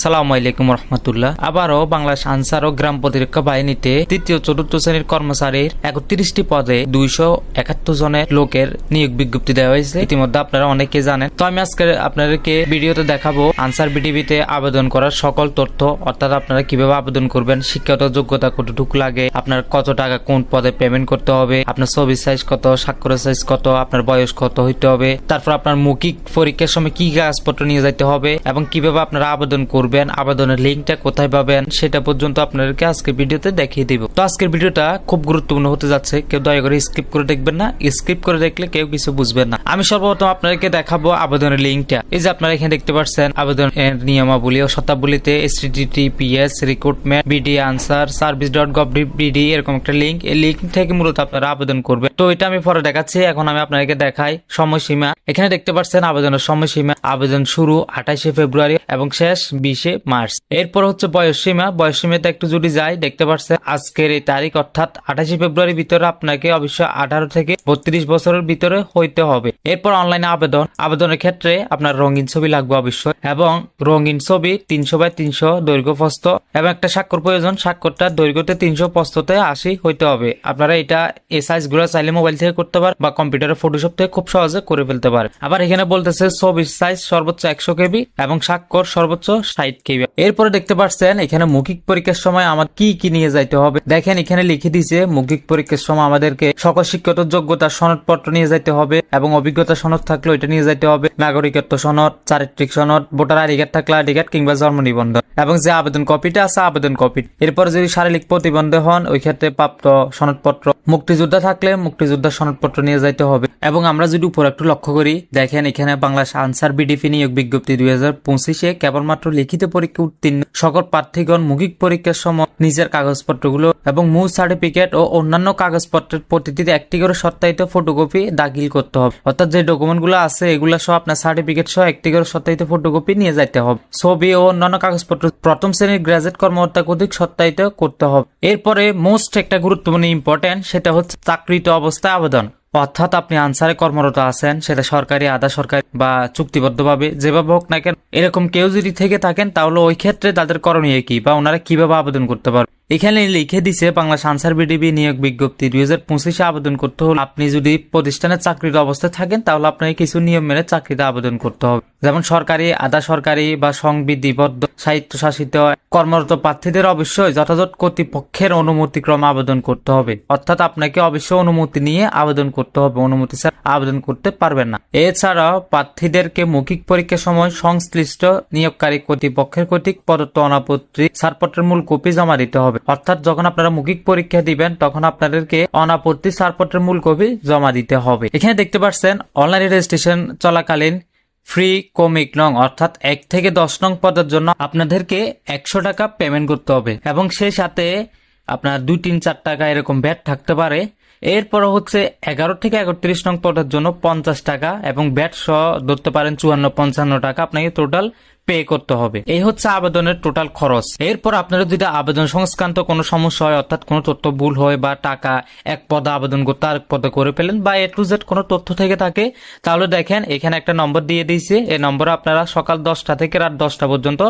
সালাম আলাইকুম রহমতুল্লাহ। আবারও বাংলাদেশ আনসার ও গ্রাম প্রতিরক্ষা বাহিনীতে তৃতীয় চতুর্থ শ্রেণির কর্মচারীর একত্রিশটি পদে দুইশো একাত্তর জনের লোকের নিয়োগ বিজ্ঞপ্তি দেওয়া হয়েছে। ইতিমধ্যে আপনারা অনেকে জানেন। তো আমি আজকে আপনাদেরকে ভিডিওতে দেখাবো আনসার বিডিবিতে আবেদন করার সকল তথ্য। অর্থাৎ আপনারা কীভাবে আবেদন করবেন, শিক্ষাগত যোগ্যতা কতটুকু লাগে, আপনার কত টাকা কোন পদে পেমেন্ট করতে হবে, আপনার ছবির সাইজ কত স্বাক্ষরের সাইজ কত, আপনার বয়স কত হইতে হবে, তারপর আপনার মৌখিক পরীক্ষার সময় কি কাগজপত্র নিয়ে যেতে হবে, এবং কীভাবে আপনারা আবেদন করবেন আবেদনের লিঙ্কটা কোথায় পাবেন সেটা পর্যন্ত আপনাদেরকে আজকের ভিডিওতে দেখিয়ে দিব। তো আজকের ভিডিওটা খুব গুরুত্বপূর্ণ হতে যাচ্ছে, কেউ দয়া করে স্কিপ করে দেখবেন না, স্কিপ করে দেখলে কেউ কিছু বুঝবেন না। আমি সর্বপ্রথম আপনাদেরকে দেখাবো আবেদনের লিঙ্কটা। এই যে আপনারা এখানে দেখতে পাচ্ছেন, আবেদনের নিয়মাবলী ও শতাবলীতে https recruitment BD Ansar service dot gov BD এরকম একটা লিঙ্ক এই লিঙ্ক থেকে মূলত আপনারা আবেদন করবেন। তো এটা আমি পরে দেখাচ্ছি, এখন আমি আপনাদেরকে দেখাই সময়সীমা। এখানে দেখতে পাচ্ছেন, আবেদনের সময়সীমা। আবেদন শুরু আঠাশে ফেব্রুয়ারি এবং শেষ বিশে মার্চ। এরপর হচ্ছে বয়স সীমা বয়স সীমাতে একটু যদি যাই, দেখতে পাচ্ছেন আজকের এই তারিখ, অর্থাৎ আঠাশে ফেব্রুয়ারির ভিতরে আপনাকে অবশ্যই আঠারো থেকে বত্রিশ বছরের ভিতরে হইতে হবে। এরপর অনলাইনে আবেদন। আবেদনের ক্ষেত্রে আপনার রঙিন ছবি লাগবে অবশ্যই এবং রঙিন ছবি তিনশো বাই তিনশো দৈর্ঘ্য প্রস্থ এবং একটা স্বাক্ষর প্রয়োজন। স্বাক্ষরটা দৈর্ঘ্যতে তিনশো প্রস্থতে আশি হইতে হবে। আপনারা এটা এই সাইজগুলো চাইলে মোবাইল থেকে করতে পারেন বা কম্পিউটারের ফটোশপ থেকে খুব সহজে করে ফেলতে পারে আবার এখানে বলতেছে ছবির সাইজ সর্বোচ্চ একশো কেবি এবং স্বাক্ষর সর্বোচ্চ ষাট কেবি এরপরে দেখতে পাচ্ছেন, এখানে মৌখিক পরীক্ষার সময় আমার কি কি নিয়ে যাইতে হবে? দেখেন, এখানে লিখে দিছে মৌখিক পরীক্ষার সময় আমাদেরকে সকল শিক্ষত যোগ্যতা সনদপত্র নিয়ে যাইতে হবে এবং অভিজ্ঞতা সনদ থাকলে ওইটা নিয়ে যাইতে হবে। নাগরিকত্ব সনদ, চারিত্রিক সনদ, ভোটার আইডি কার্ড থাকলে আইডি কার্ড কিংবা জন্ম নিবন্ধন। এবং যে আবেদন কপিটা আছে, আবেদন কপি। এরপর যদি শারীরিক প্রতিবন্ধী হন, ওই ক্ষেত্রে প্রাপ্ত সনদপত্র মুক্তিযোদ্ধা থাকলে মুক্তিযোদ্ধা সনদপত্র নিয়ে যাইতে হবে। এবং আমরা যদি উপর একটু লক্ষ্য করি, দেখেন এখানে বাংলাদেশ আনসার বিডিপি নিয়োগ বিজ্ঞপ্তি দুই হাজার পঁচিশে কেবলমাত্র লিখিত পরীক্ষা উত্তীর্ণ সকল প্রার্থীগণ মৌখিক পরীক্ষার সময় নিজের কাগজপত্রগুলো এবং মূল সার্টিফিকেট ও অন্যান্য কাগজপত্রের প্রতিটিতে একটি করে সত্যায়িত ফটোকপি দাখিল করতে হবে। অর্থাৎ যে ডকুমেন্টগুলো আছে, এগুলো সহ আপনার সার্টিফিকেট সহ একটি করে সত্যায়িত ফটোকপি নিয়ে যাইতে হবে। ছবি ও অন্যান্য কাগজপত্র প্রথম শ্রেণির গ্রাজুয়েট কর্মকর্তা কর্তৃক সত্যায়িত করতে হবে। এরপরে মোস্ট একটা গুরুত্বপূর্ণ ইম্পর্টেন্ট সেটা হচ্ছে চাকরিত অবস্থায় আবেদন। অর্থাৎ আপনি আনসারে কর্মরত আছেন, সেটা সরকারি, আধা সরকারি বা চুক্তিবদ্ধভাবে যেভাবে হোক না কেন, এরকম কেউ যদি থেকে থাকেন, তাহলে ওই ক্ষেত্রে তাদের করণীয় কি বা ওনারা কীভাবে আবেদন করতে পারবে? এখানে লিখে দিছে বাংলাদেশ আনসার বিডিবি নিয়োগ বিজ্ঞপ্তি। দুই হাজার পঁচিশে আবেদন করতে হলে আপনি যদি প্রতিষ্ঠানের চাকরির অবস্থায় থাকেন, তাহলে আপনাকে কিছু নিয়ম মেনে চাকরিতে আবেদন করতে হবে। যেমন সরকারি, আধা সরকারি বা সংবিধিবদ্ধ স্বায়ত্তশাসিত কর্মরত প্রার্থীদের অবশ্যই যথাযথ কর্তৃপক্ষের অনুমতিক্রমে আবেদন করতে হবে। অর্থাৎ আপনাকে অবশ্যই অনুমতি নিয়ে আবেদন করতে হবে। অনুমতি ছাড়া আবেদন করতে পারবেন না। এছাড়াও প্রার্থীদেরকে মৌখিক পরীক্ষার সময় সংশ্লিষ্ট নিয়োগকারী কর্তৃপক্ষের কর্তৃক প্রদত্ত অনাপত্তি ছাড়পত্রের মূল কপি জমা দিতে হবে। অর্থাৎ যখন আপনারা মৌখিক পরীক্ষা দিবেন, তখন আপনাদেরকে অনাপত্তি ছাড়পত্রের মূল কপি জমা দিতে হবে। এখানে দেখতে পাচ্ছেন, অনলাইন রেজিস্ট্রেশন চলাকালীন ফ্রি কমিক নং, অর্থাৎ এক থেকে দশ নং পদের জন্য আপনাদেরকে একশো টাকা পেমেন্ট করতে হবে। এবং সেই সাথে আপনার দুই, তিন, চার টাকা এরকম ব্যাট থাকতে পারে। এরপর হচ্ছে এগারো থেকে একত্রিশ নং পদের জন্য পঞ্চাশ টাকা এবং ব্যাট সহ ধরতে পারেন চুয়ান্ন, পঞ্চান্ন টাকা। আপনাকে টোটাল পে করতে হবে। এই হচ্ছে আবেদনের টোটাল খরচ। এরপর আপনারা যদি আবেদন সংক্রান্ত কোনো সমস্যা হয়, অর্থাৎ কোনো তথ্য ভুল হয় বা টাকা এক পদে আবেদন করতে আরেক পদে করে ফেলেন বা এ টু জেড কোনো তথ্য থেকে থাকে, তাহলে দেখেন এখানে একটা নম্বর দিয়ে দিয়েছে। এই নম্বরে আপনারা সকাল দশটা থেকে রাত দশটা পর্যন্ত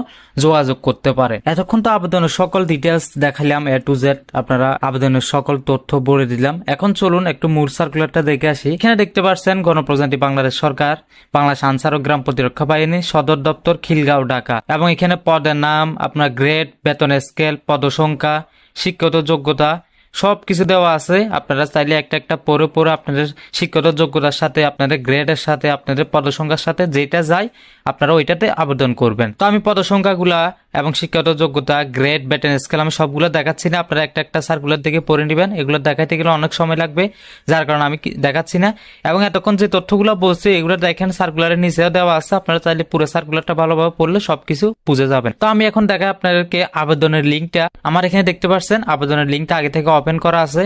যোগাযোগ করতে পারে এতক্ষণ তো আবেদনের সকল ডিটেলস দেখালাম এ টু জেড আপনারা আবেদনের সকল তথ্য বলে দিলাম। এখন চলুন একটু মূল সার্কুলারটা দেখে আসি। এখানে দেখতে পাচ্ছেন গণপ্রজাতন্ত্রী বাংলাদেশ সরকার, বাংলাদেশ আনসার ও গ্রাম প্রতিরক্ষা বাহিনী, সদর দপ্তর খিলগাঁও ঢাকা। এবং এখানে পদের নাম, আপনার গ্রেড বেতন স্কেল পদসংখ্যা, শিক্ষত যোগ্যতা সব কিছু দেওয়া আছে। আপনারা চাইলে একটা একটা পরে পরে আপনাদের শিক্ষত যোগ্যতার সাথে, আপনাদের গ্রেডের সাথে, আপনাদের পদসংখ্যার সাথে যেটা যায়, আপনারা ওইটাতে আবেদন করবেন। তো আমি পদসংখ্যাগুলা এবং শিক্ষাগত যোগ্যতা গ্রেড বেটেন স্কেল আমি সবগুলো দেখাচ্ছি না। আপনারা একটা একটা সার্কুলার থেকে পড়ে নেবেন। এগুলো দেখাইতে গেলে অনেক সময় লাগবে, যার কারণে আমি দেখাচ্ছি না। এবং এতক্ষণ যে তথ্যগুলো বলছি, এগুলো দেখেন সার্কুলারের নিচেও দেওয়া আছে। আপনারা চাইলে পুরো সার্কুলারটা ভালোভাবে পড়লে সবকিছু বুঝে যাবেন। তো আমি এখন দেখাই আপনাদেরকে আবেদনের লিঙ্কটা আমার এখানে দেখতে পাচ্ছেন, আবেদনের লিঙ্কটা আগে থেকে ওপেন করা আছে।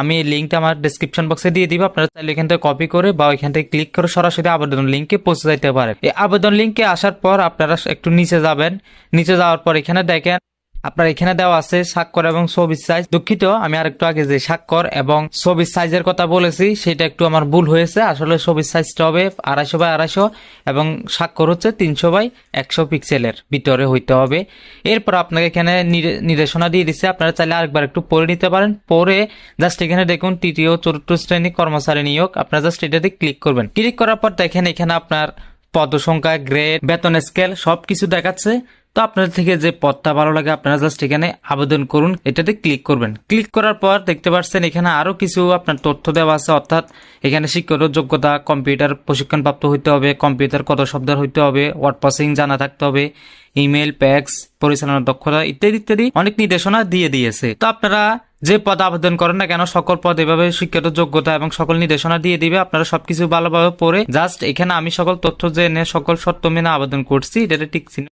আমি এই লিঙ্কটা আমার ডিসক্রিপশন বক্সে দিয়ে দিব, আপনারা চাইলে এখান থেকে কপি করে বা ওইখান থেকে ক্লিক করে সরাসরি আবেদন লিঙ্কে পৌঁছে যাইতে পারেন। এই আবেদন লিঙ্কে আসার পর আপনারা একটু নিচে যাবেন। নিচে যাওয়ার পর এখানে দেখেন আপনার এখানে দেওয়া আছে স্বাক্ষর এবং ছবির সাইজ দুঃখিত, আমি আরেকটু আগে যে স্বাক্ষর এবং ছবির সাইজের কথা বলেছি, সেটা একটু আমার ভুল হয়েছে। আসলে ছবির সাইজটা হবে আড়াইশো বাই আড়াইশো এবং স্বাক্ষর হচ্ছে তিনশো বাই একশো পিক্সেলের ভিতরে হইতে হবে। এরপর আপনাকে এখানে নির্দে- নির্দেশনা দিয়ে দিচ্ছে। আপনারা চাইলে আরেকবার একটু পড়ে নিতে পারেন। পরে জাস্ট এখানে দেখুন, তৃতীয়, চতুর্থ শ্রেণি কর্মচারী নিয়োগ। আপনারা জাস্ট এটাতে ক্লিক করবেন। ক্লিক করার পর দেখেন এখানে আপনার পদ সংখ্যা গ্রেড বেতন স্কেল সবকিছু দেখাচ্ছে। তো আপনাদের থেকে যে পথটা ভালো লাগে, আপনারা জাস্ট এখানে আবেদন করুন, এটাতে ক্লিক করবেন। ক্লিক করার পর দেখতে পাচ্ছেন এখানে আরও কিছু আপনার তথ্য দেওয়া আছে, অর্থাৎ এখানে শিক্ষাগত যোগ্যতা কম্পিউটার প্রশিক্ষণ প্রাপ্ত হইতে হবে কম্পিউটার কত শব্দের হইতে হবে ওয়ার্ড প্রসেসিং জানা থাকতে হবে ইমেল প্যাক্স পরিচালনার দক্ষতা ইত্যাদি ইত্যাদি অনেক নির্দেশনা দিয়ে দিয়েছে। তো আপনারা যে পদ আবেদন করেন না কেন, সকল পদ এভাবে শিক্ষাগত যোগ্যতা এবং সকল নির্দেশনা দিয়ে দিবে, আপনারা সবকিছু ভালোভাবে পড়ে জাস্ট এখানে আমি সকল তথ্য জেনে, সকল শর্ত মেনে আবেদন করছি টিক চিহ্ন